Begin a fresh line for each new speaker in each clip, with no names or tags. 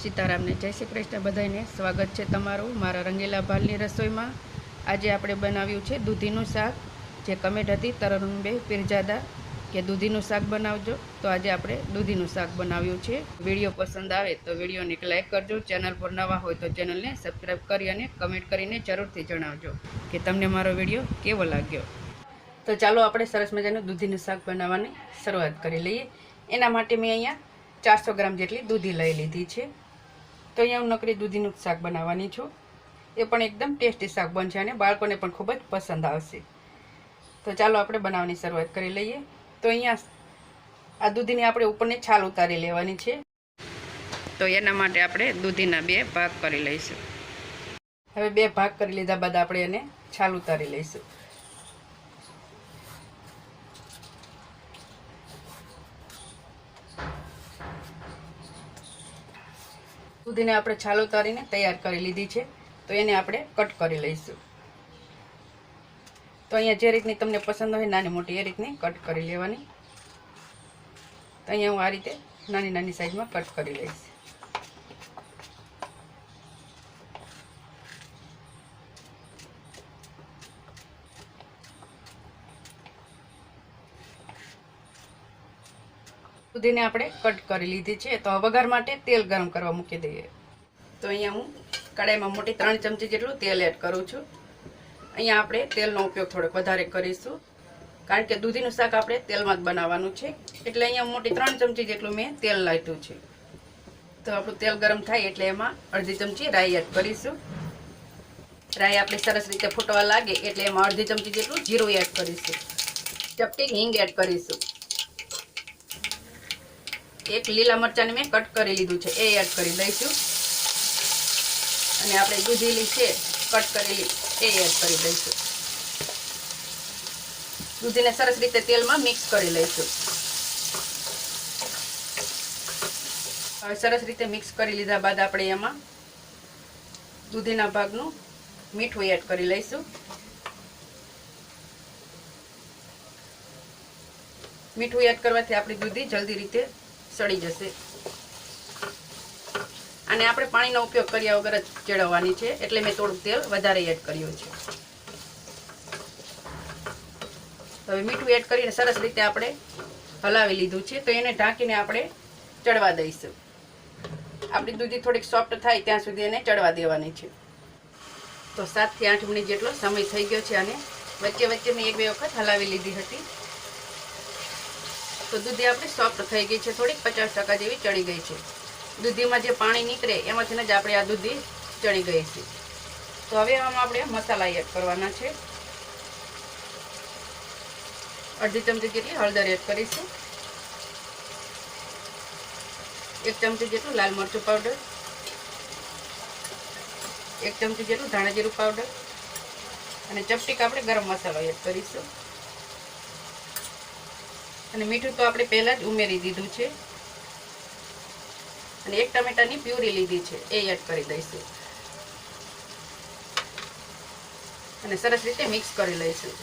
સીતારામને જય શ્રી કૃષ્ણ બધાને સ્વાગત છે તમારું મારા રંગીલા ભાલની રસોઈમાં. આજે આપણે બનાવ્યું છે દૂધીનું શાક, જે કમેન્ટ હતી તરણબે, પીરજાદા. કે દૂધીનું શાક બનાવજો. તો આજે આપણે દૂધીનું શાક બનાવ્યું છે. વીડિયો પસંદ આવે તો વિડીયોને એક લાઇક કરજો. ચેનલ પર નવા હોય તો ચેનલને સબસ્ક્રાઈબ કરી અને કમેન્ટ કરીને જરૂરથી જણાવજો કે તમને મારો વીડિયો કેવો લાગ્યો. તો ચાલો આપણે સરસ મજાનું દૂધીનું શાક બનાવવાની શરૂઆત કરી લઈએ. એના માટે મેં અહીંયા ચારસો ગ્રામ જેટલી દૂધી લઈ લીધી છે. તો અહીંયા હું નકરી દૂધીનું શાક બનાવવાની છું? એ પણ એકદમ ટેસ્ટી શાક બનશે અને બાળકોને પણ ખૂબ જ પસંદ આવશે. તો ચાલો આપણે બનાવવાની શરૂઆત કરી લઈએ. તો અહીંયા આ દૂધીની આપણે ઉપરની છાલ ઉતારી લેવાની છે. તો એના માટે આપણે દૂધીના બે ભાગ કરી લઈશું. હવે બે ભાગ કરી લીધા બાદ આપણે એને છાલ ઉતારી લઈશું. દૂધીને આપણે છાલ ઉતારીને તૈયાર કરી લીધી છે. તો એને આપણે કટ કરી લઈશું. તો અહીંયા જે રીતની તમને પસંદ હોય નાની મોટી એ રીતની કટ કરી લેવાની. તો અહીંયા હું આ રીતે નાની નાની સાઈઝમાં કટ કરી લઈશ. દૂધીને આપણે કટ કરી લીધી છે. તો વઘાર માટે તેલ ગરમ કરવા મૂકી દઈએ. તો અહીંયા હું કડાઈમાં મોટી ત્રણ ચમચી જેટલું તેલ એડ કરું છું. અહીંયા આપણે તેલનો ઉપયોગ થોડોક વધારે કરીશું. કારણ કે દૂધીનું શાક આપણે તેલમાં જ બનાવવાનું છે. એટલે અહીંયા મોટી ત્રણ ચમચી જેટલું મેં તેલ લાટ્યું છે. તો આપણું તેલ ગરમ થાય એટલે એમાં અડધી ચમચી રાઈ એડ કરીશું. રાઈ આપણે સરસ રીતે ફૂટવા લાગે એટલે એમાં અડધી ચમચી જેટલું જીરું એડ કરીશું. ચપટી હિંગ એડ કરીશું. એક લીલા મરચાંને મેં કટ કરી લીધું છે, એ એડ કરી દઈશું. અને આપણે દૂધીલી છે, કટ કરેલી, એ એડ કરી દઈશું. દૂધીને સરસ રીતે તેલમાં મિક્સ કરી લઈશું. હવે સરસ રીતે મિક્સ કરી લીધા બાદ આપણે એમાં દૂધીના ભાગનું મીઠું એડ કરી લઈશું. મીઠું એડ કરવાથી આપણી દૂધી જલ્દી રીતે સડી જશે. અને આપણે પાણીનો ઉપયોગ કર્યા વગર જ ચડવવાની છે. એટલે મેં થોડુંક તેલ વધારે એડ કર્યું છે. હવે મીઠું એડ કરીને સરસ રીતે આપણે હલાવી લીધું છે. તો એને ઢાંકીને આપણે ચડવા દઈશું. આપણી દૂધી થોડીક સોફ્ટ થાય ત્યાં સુધી એને ચડવા દેવાની છે. તો સાતથી આઠ મિનિટ જેટલો સમય થઈ ગયો છે અને વચ્ચે વચ્ચે મેં એક બે વખત હલાવી લીધી હતી. તો દૂધી આપણી સોફ્ટ થઈ ગઈ છે. થોડીક પચાસ ટકા જેવી ચડી ગઈ છે. દૂધીમાં જે પાણી નીકળે, એમાંથી જ આપણે આ દૂધી ચડી ગઈ છે. તો હવે આમાં આપણે મસાલા એડ કરવાના છે. અડધી ચમચી જેટલી હળદર એડ કરીશું. એક ચમચી જેટલું લાલ મરચું પાવડર એક ચમચી જેટલું ધાણા જીરું પાવડર અને ચપટીક આપણે ગરમ મસાલો એડ કરીશું. અને મીઠું તો આપણે પહેલાં જ ઉમેરી દીધું છે. અને એક ટમેટાની પ્યુરી લીધી છે, એ એડ કરી દઈશું. અને સરસ રીતે મિક્સ કરી લઈશું.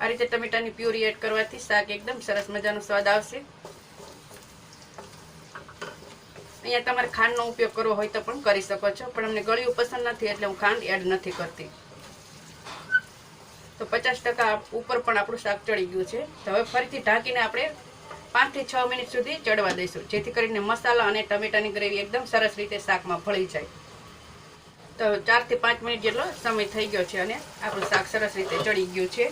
આ રીતે ટમેટાની પ્યુરી એડ કરવાથી શાક એકદમ સરસ મજાનો સ્વાદ આવશે. અહીંયા તમારે ખાંડનો ઉપયોગ કરવો હોય તો પણ કરી શકો છો. પણ અમને ગળ્યું પસંદ નથી એટલે હું ખાંડ એડ નથી કરતી. તો પચાસ ટકા ઉપર પણ આપણું શાક ચડી ગયું છે. તો હવે ફરીથી ઢાંકીને આપણે પાંચથી છ મિનિટ સુધી ચડવા દઈશું. જેથી કરીને મસાલા અને ટમેટાની ગ્રેવી એકદમ સરસ રીતે શાકમાં ભળી જાય. તો ચારથી પાંચ મિનિટ જેટલો સમય થઈ ગયો છે અને આપણું શાક સરસ રીતે ચડી ગયું છે.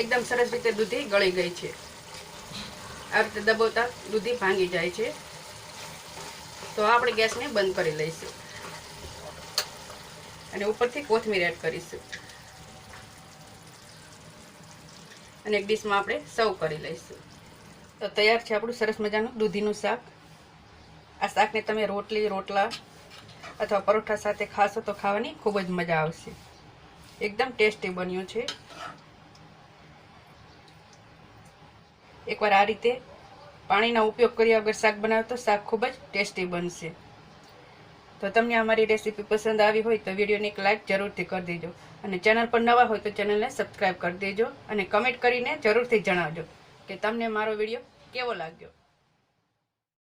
એકદમ સરસ રીતે દૂધી ગળી ગઈ છે. આ રીતે દબાવતા દૂધી ભાંગી જાય છે. તો આપણે ગેસને બંધ કરી લઈશું. અને ઉપરથી કોથમીર એડ કરીશું. અને એક ડીશમાં આપણે સર્વ કરી લઈશું. તો તૈયાર છે આપણું સરસ મજાનું દૂધીનું શાક. આ શાકને તમે રોટલી, રોટલા અથવા પરોઠા સાથે ખાશો તો ખાવાની ખૂબ જ મજા આવશે. એકદમ ટેસ્ટી બન્યું છે. એકવાર આ રીતે પાણીનો ઉપયોગ કર્યા વગર શાક બનાવો તો શાક ખૂબ જ ટેસ્ટી બનશે. તો તમને અમારી રેસીપી પસંદ આવી હોય તો વિડીયોને એક લાઈક જરૂરથી કરી દેજો અને ચેનલ પર નવા હોય તો ચેનલને સબસ્ક્રાઈબ કરી દેજો અને કમેન્ટ કરીને જરૂરથી જણાવજો કે તમને મારો વીડિયો કેવો લાગ્યો.